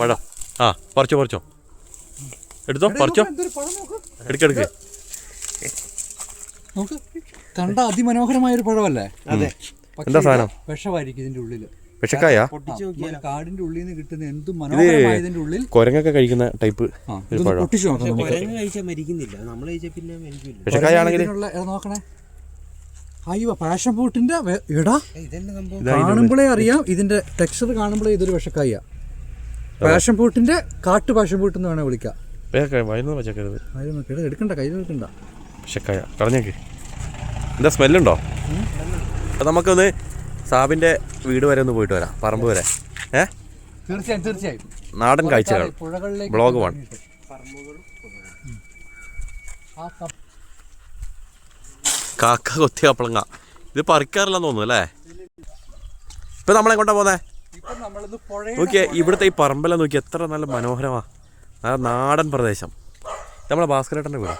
പഴം. ആ പറിച്ചോ പറിച്ചോ. എടുത്തോ പറിച്ചോ. എന്തൊരു പഴം നോക്ക്. എടുക്കെടുക്ക് നോക്ക് കണ്ട അതിമനോഹരമായ ഒരു പഴമല്ലേ അതെ. എന്താ സാധനം? വിഷമായിരിക്കും ഇതിന്റെ ഉള്ളിൽ. വിഷക്കായ? കാടിന്റെ ഉള്ളിൽ നിന്ന് കിട്ടുന്ന എന്തും മനോഹരമായതിന്റെ ഉള്ളിൽ കുരങ്ങൊക്കെ കഴിക്കുന്ന ടൈപ്പ് ഒരു പഴം. പൊട്ടിച്ചു നോക്കാം നമുക്ക്. നോക്കണേ. അയ്യോ പാഷൻ ഫ്രൂട്ടിന്റെ ഇടാ എടാ. ഇതെന്നെ സംഭവം? കാണുമ്പോഴേ അറിയാം ഇതിന്റെ ടെക്സ്ചർ കാണുമ്പോഴേ ഇതൊരു വിഷക്കായ. പാഷൻ ഫ്രൂട്ടിന്റെ കാട്ടു പാഷൻ ഫ്രൂട്ട് എന്ന് വേണേ വിളിക്കാം. വയന്നു വെച്ചേക്കരുത്. അതിൽ നോക്കി എടാ, എടുക്കണ്ട കയ്യിൽ എടുക്കണ്ട. വിഷക്കായ കളഞ്ഞേക്ക്. എന്താ സ്മെല്ലുണ്ടോ? അപ്പം നമുക്കൊന്ന് സാബിന്റെ വീട് വരെ ഒന്ന് പോയിട്ട് വരാം പറമ്പ് വരെ. ഏ? തീർച്ചയായും തീർച്ചയായും. നാടൻ കാഴ്ചകൾ. ബ്ലോഗ് വൺ കാക്ക കൊത്തിയ അപ്പളങ്ങ. ഇത് പറിക്കാറില്ലെന്ന് തോന്നുന്നു അല്ലേ? ഇപ്പൊ നമ്മളെ കൊണ്ടാ പോന്നേ? ഇപ്പൊ നമ്മളിത് പുഴയുടെ നോക്കിയേ ഇവിടുത്തെ ഈ പറമ്പല നോക്കി എത്ര നല്ല മനോഹരമാ. ആ നാടൻ പ്രദേശം. നമ്മളെ ഭാസ്കരേട്ടന്റെ വീട്.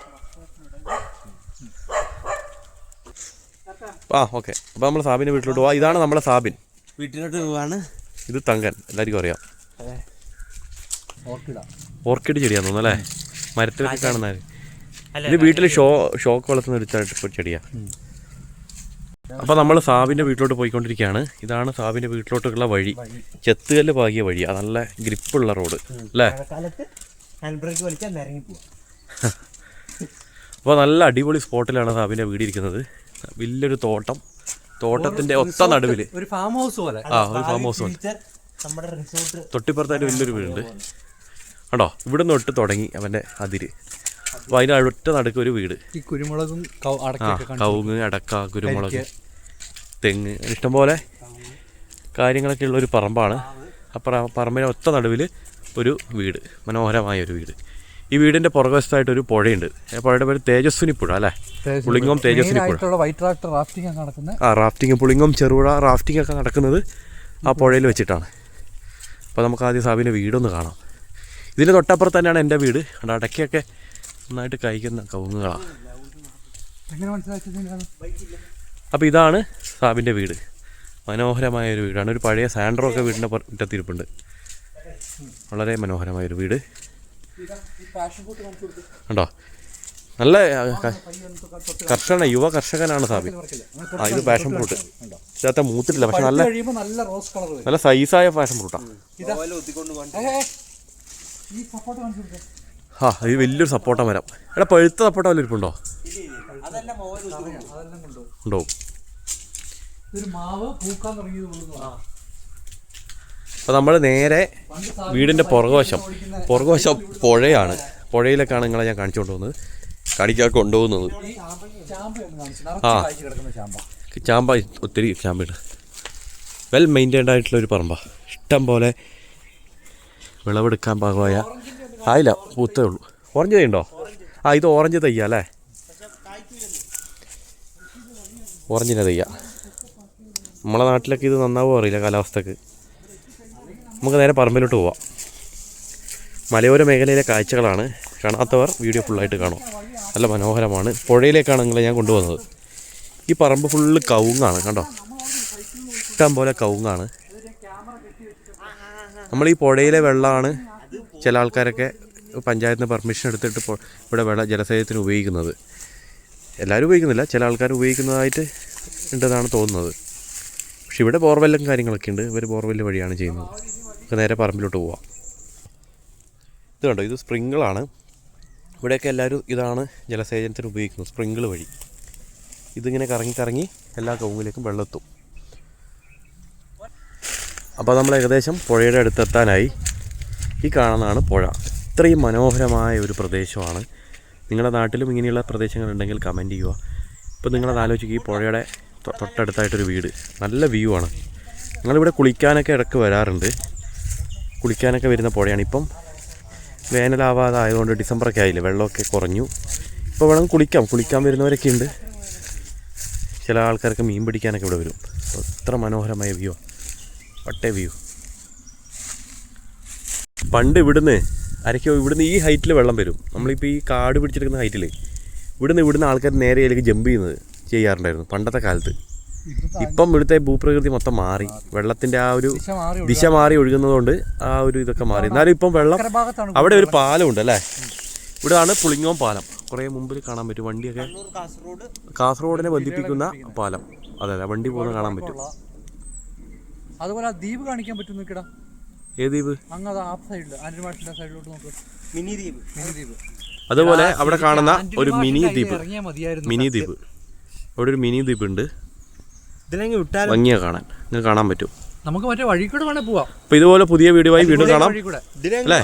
ആ ഓക്കെ. അപ്പോൾ നമ്മൾ സാബിന്റെ വീട്ടിലോട്ട് പോവാം ഇതാണ് നമ്മളെ സാബിൻ. വീട്ടിലോട്ട് പോവാണ്. ഇത് തങ്കൻ. എല്ലാവർക്കും അറിയാം. ഓർക്കിഡാ. ഓർക്കിഡ് ചെടിയാന്ന് തോന്നുന്നു അല്ലേ? മരത്തിലൊക്കെ കാണുന്ന അല്ല, ഇത് വീട്ടിൽ ഷോ ഷോക്ക് വളർത്തുന്ന ഒരു ചെടിയാണ് ചെടിയാ. അപ്പോൾ നമ്മൾ സാബിന്റെ വീട്ടിലോട്ട് പോയിക്കൊണ്ടിരിക്കുകയാണ്. ഇതാണ് സാബിന്റെ വീട്ടിലോട്ടുള്ള വഴി. ചെത്തുകല്ല് പാകിയ വഴി. അത് നല്ല ഗ്രിപ്പുള്ള റോഡ്. അല്ലേ? അപ്പോൾ നല്ല അടിപൊളി സ്പോട്ടിലാണ് സാബിന്റെ വീട് ഇരിക്കുന്നത്. വലിയൊരു തോട്ടം. തോട്ടത്തിന്റെ ഒത്ത നടുവിൽ ഒരു ഫാം ഹൗസ് പോലെ. ആ ഒരു ഫാം ഹൗസ് തൊട്ടിപ്പുറത്തായിട്ട് വലിയൊരു വീടുണ്ട്. കണ്ടോ? ഇവിടെ നിന്ന് തൊട്ട് തുടങ്ങി അവന്റെ അതിര്. അപ്പോൾ അതിന്റെ അടുത്ത നടുക്ക് ഒരു വീട്. ഈ കുരുമുളകും ആ അടക്കയൊക്കെ കവുങ്ങ് അടക്ക കുരുമുളക് തെങ്ങ് ഇഷ്ടംപോലെ കാര്യങ്ങളൊക്കെ ഉള്ള ഒരു പറമ്പാണ്. ആ പറ പറമ്പിന് ഒത്ത നടുവിൽ ഒരു വീട് മനോഹരമായ ഒരു വീട്. ഈ വീടിന്റെ പുറകുവശത്തായിട്ട് ഒരു പുഴയുണ്ട്. ആ പുഴയുടെ പേര് തേജസ്വിനി പുഴ അല്ലേ പുളിങ്ങോം തേജസ്വിനി പുഴ ആ റാഫ്റ്റിംഗ് പുളിങ്ങോം ചെറുപുഴ റാഫ്റ്റിംഗ് ഒക്കെ നടക്കുന്നത് ആ പുഴയിൽ വെച്ചിട്ടാണ്. അപ്പോൾ നമുക്ക് ആദ്യം സാബിന്റെ വീടൊന്ന് കാണാം. ഇതിന്റെ തൊട്ടപ്പുറത്ത് തന്നെയാണ് എന്റെ വീട്. അവിടെ അടയ്ക്കൊക്കെ നന്നായിട്ട് കഴിക്കുന്ന കവുങ്ങുകളാണ് അപ്പോൾ ഇതാണ് സാബിന്റെ വീട്. മനോഹരമായ ഒരു വീടാണ്. ഒരു പഴയ സാൻഡ്രോ ഒക്കെ വീടിന്റെ മുറ്റത്തിരിപ്പുണ്ട്. വളരെ മനോഹരമായ ഒരു വീട്. ഉണ്ടോ നല്ല കർഷകനാണ് കർഷകന യുവ കർഷകനാണ് സാബി. ആ ഇത് പാഷൻ ഫ്രൂട്ട്. ഇതിനകത്ത് മൂത്തിട്ടില്ല പക്ഷെ നല്ല നല്ല സൈസായ പാഷൻ ഫ്രൂട്ടാണ് ആ ഇത് വലിയൊരു സപ്പോർട്ട മരം എടാ പഴുത്ത സപ്പോർട്ട വല്ല ഇരിപ്പുണ്ടോ? ഉണ്ടോ. അപ്പോൾ നമ്മൾ നേരെ വീടിന്റെ വീടിന്റെ പുറകുവശം പുറകുവശം പുഴയാണ്. പുഴയിലേക്കാണ് നിങ്ങളെ ഞാൻ കാണിച്ചു കൊണ്ടുപോകുന്നത് കാണിക്കാൻ കൊണ്ടുപോകുന്നത്. ചാമ്പ ഒന്ന് കാണിച്ചു. ആ. ചാമ്പ. ഒത്തിരി ചാമ്പയുണ്ട് വെൽ മെയിന്റൈൻഡ് ആയിട്ടുള്ള ഒരു പറമ്പാ. ഇഷ്ടം പോലെ വിളവെടുക്കാൻ പാകമായ ആയില്ല പൂത്തേ ഉള്ളൂ. ഓറഞ്ച് തൈ ഉണ്ടോ ആ ഇത് ഓറഞ്ച് തയ്യാ അല്ലേ? ഓറഞ്ചിന്റെ തയ്യ നമ്മളെ നാട്ടിലൊക്കെ ഇത് നന്നാവോ അറിയില്ല കാലാവസ്ഥക്ക്. നമുക്ക് നേരെ പറമ്പിലോട്ട് പോവാം. മലയോര മേഖലയിലെ കാഴ്ചകളാണ് കാണാത്തവർ വീഡിയോ ഫുള്ളായിട്ട് കാണും. നല്ല മനോഹരമാണ്. പുഴയിലേക്കാണ് നിങ്ങളെ ഞാൻ കൊണ്ടുവന്നത് ഈ പറമ്പ് ഫുള്ള് കവുങ്ങാണ് കണ്ടോ? ഇഷ്ടം പോലെ കവുങ്ങാണ്. നമ്മൾ ഈ പുഴയിലെ വെള്ളമാണ് ചില ആൾക്കാരൊക്കെ പഞ്ചായത്തിന് പെർമിഷൻ എടുത്തിട്ട് ഇവിടെ വെള്ള ജലസേചനത്തിന് ഉപയോഗിക്കുന്നത്. എല്ലാവരും ഉപയോഗിക്കുന്നില്ല. ചില ആൾക്കാർ ഉപയോഗിക്കുന്നതായിട്ട് ഉണ്ടെന്നാണ് തോന്നുന്നത്. പക്ഷെ ഇവിടെ ബോർവെല്ലും കാര്യങ്ങളൊക്കെ ഉണ്ട്. ഇവർ ബോർവെല്ല് വഴിയാണ് ചെയ്യുന്നത്. നമുക്ക് നേരെ പറമ്പിലോട്ട് പോവാം. ഇത് കണ്ടോ? ഇത് സ്പ്രിങ്കിളാണ് ഇവിടെയൊക്കെ എല്ലാവരും ഇതാണ് ജലസേചനത്തിന് ഉപയോഗിക്കുന്നത്. സ്പ്രിങ്കിൾ വഴി. ഇതിങ്ങനെ കറങ്ങി കറങ്ങി എല്ലാ കവുങ്ങിലേക്കും വെള്ളമെത്തും. അപ്പോൾ നമ്മൾ ഏകദേശം പുഴയുടെ അടുത്തെത്താനായി. ഈ കാണുന്നതാണ് പുഴ. ഇത്രയും മനോഹരമായ ഒരു പ്രദേശമാണ്. നിങ്ങളുടെ നാട്ടിലും ഇങ്ങനെയുള്ള പ്രദേശങ്ങളുണ്ടെങ്കിൽ കമന്റ് ചെയ്യുക. ഇപ്പോൾ നിങ്ങളത് ആലോചിക്കുക ഈ പുഴയുടെ തൊട്ടടുത്തായിട്ടൊരു വീട്. നല്ല വ്യൂ ആണ്. ഞങ്ങളിവിടെ കുളിക്കാനൊക്കെ ഇടയ്ക്ക് വരാറുണ്ട്. കുളിക്കാനൊക്കെ വരുന്ന പുഴയാണ്. ഇപ്പം വേനലാവാതെ ആയതുകൊണ്ട് ഡിസംബറൊക്കെ ആയില്ലേ വെള്ളമൊക്കെ കുറഞ്ഞു. ഇപ്പോൾ വേണം കുളിക്കാം. കുളിക്കാൻ വരുന്നവരൊക്കെ ഉണ്ട്. ചില ആൾക്കാർക്ക് മീൻ പിടിക്കാനൊക്കെ ഇവിടെ വരും. അപ്പോൾ ഇത്ര മനോഹരമായ വ്യൂ വട്ടേ വ്യൂ പണ്ട് ഇവിടുന്ന് അരക്കോ ഇവിടുന്ന് ഈ ഹൈറ്റിൽ വെള്ളം വരും. നമ്മളിപ്പോൾ ഈ കാട് പിടിച്ചെടുക്കുന്ന ഹൈറ്റിൽ ഇവിടുന്ന് ഇവിടുന്ന് ആൾക്കാർ നേരെ ഇതിലേക്ക് ജമ്പ് ചെയ്യുന്നത് ചെയ്യാറുണ്ടായിരുന്നു പണ്ടത്തെ കാലത്ത്. ഇപ്പം ഇവിടുത്തെ ഭൂപ്രകൃതി മൊത്തം മാറി. വെള്ളത്തിന്റെ ആ ഒരു ദിശ മാറി ഒഴുകുന്നതുകൊണ്ട് ആ ഒരു ഇതൊക്കെ മാറി. എന്നാലും ഇപ്പം വെള്ളം അവിടെ ഒരു പാലം ഉണ്ട് അല്ലേ ഇവിടെയാണ് പുളിങ്ങോം പാലം. കുറേ മുമ്പിൽ കാണാൻ പറ്റും. വണ്ടിയൊക്കെ കാസർഗോഡിനെ ബന്ധിപ്പിക്കുന്ന പാലം. അതെ അതെ വണ്ടി പോകുന്ന കാണാൻ പറ്റും. അതുപോലെ ആ ദ്വീപ് കാണിക്കാൻ പറ്റും നോക്കിടാ ഏത് ദ്വീപ്? അതുപോലെ അവിടെ കാണുന്ന ഒരു മിനി ദ്വീപ്. മിനി ദ്വീപ്. അവിടെ ഒരു മിനി ദ്വീപ് ഉണ്ട്. ഭംഗിയാ കാണാൻ. നിങ്ങൾക്ക് കാണാൻ പറ്റും. നമുക്ക് മറ്റേ വഴി കൂടെ വേണേ പോവാം. അപ്പൊ ഇതുപോലെ പുതിയ വീഡിയോ ആയി വീണ്ടും കാണാം. അല്ലേ?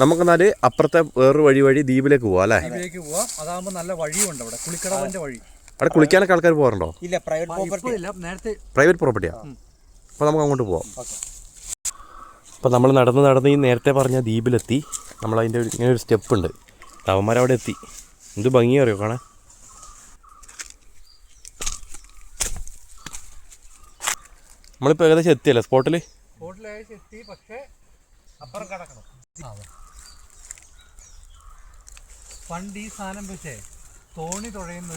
നമുക്ക് എന്നാൽ അപ്പുറത്തെ വേറൊരു വഴി വഴി ദ്വീപിലേക്ക് പോവാ അല്ലേ? ദ്വീപിലേക്ക് പോവാം. അതാകുമ്പോൾ നല്ല വഴിയുണ്ട് അവിടെ. കുളിക്കടവന്റെ വഴി. അവിടെ കുളിക്കാനൊക്കെ ആൾക്കാർ പോകാറുണ്ടോ ഇല്ല പ്രൈവറ്റ് പ്രോപ്പർട്ടി നേരത്തെ പ്രൈവറ്റ് പ്രോപ്പർട്ടിയാ അപ്പോൾ നമുക്ക് അങ്ങോട്ട് പോവാം. അപ്പോൾ നമ്മൾ നടന്ന് നടന്ന് ഈ നേരത്തെ പറഞ്ഞ ദ്വീപിലെത്തി. നമ്മളതിന്റെ ഒരു ഇങ്ങനെ ഒരു സ്റ്റെപ്പ് ഉണ്ട്. അവന്മാരവിടെ എത്തി. എന്ത് ഭംഗി അറിയോ കാണാൻ? നമ്മളിപ്പോൾ ഏകദേശം എത്തിയല്ലേ സ്പോട്ടിൽ പണ്ട് ഈ സാധനം വെച്ചേ തോണി തുഴയുന്ന